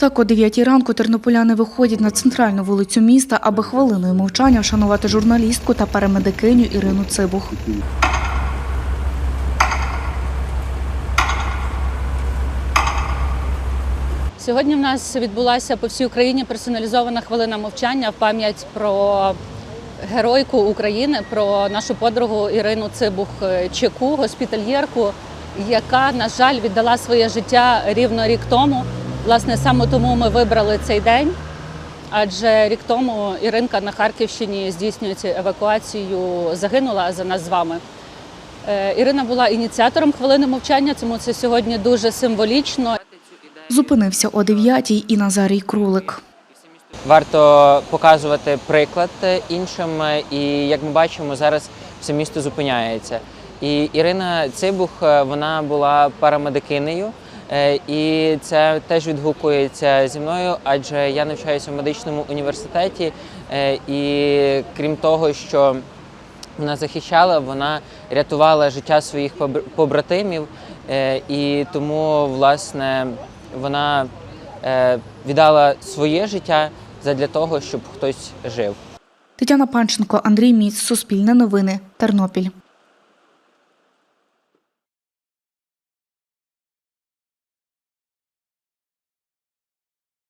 Так, о 9 ранку тернополяни виходять на центральну вулицю міста, аби хвилиною мовчання вшанувати журналістку та парамедикиню Ірину Цибух. Сьогодні в нас відбулася по всій Україні персоналізована хвилина мовчання в пам'ять про геройку України, про нашу подругу Ірину Цибух Чеку, госпітальєрку, яка, на жаль, віддала своє життя рівно рік тому. Власне, саме тому ми вибрали цей день. Адже рік тому Іринка на Харківщині здійснюється евакуацію, загинула за нас з вами. Е, Ірина була ініціатором хвилини мовчання, тому це сьогодні дуже символічно. Зупинився о 9 і Назарій Крулик. Варто показувати приклад іншим, і як ми бачимо, зараз все місто зупиняється. І Ірина Цибух е, вона була парамедикинею, е, і це теж відгукується зі мною, адже я навчаюся в медичному університеті. е, І крім того, що вона захищала, вона рятувала життя своїх побратимів, е, і тому, власне, вона е, віддала своє життя задля того, щоб хтось жив. Тетяна Панченко, Андрій Міц, Суспільне новини, Тернопіль.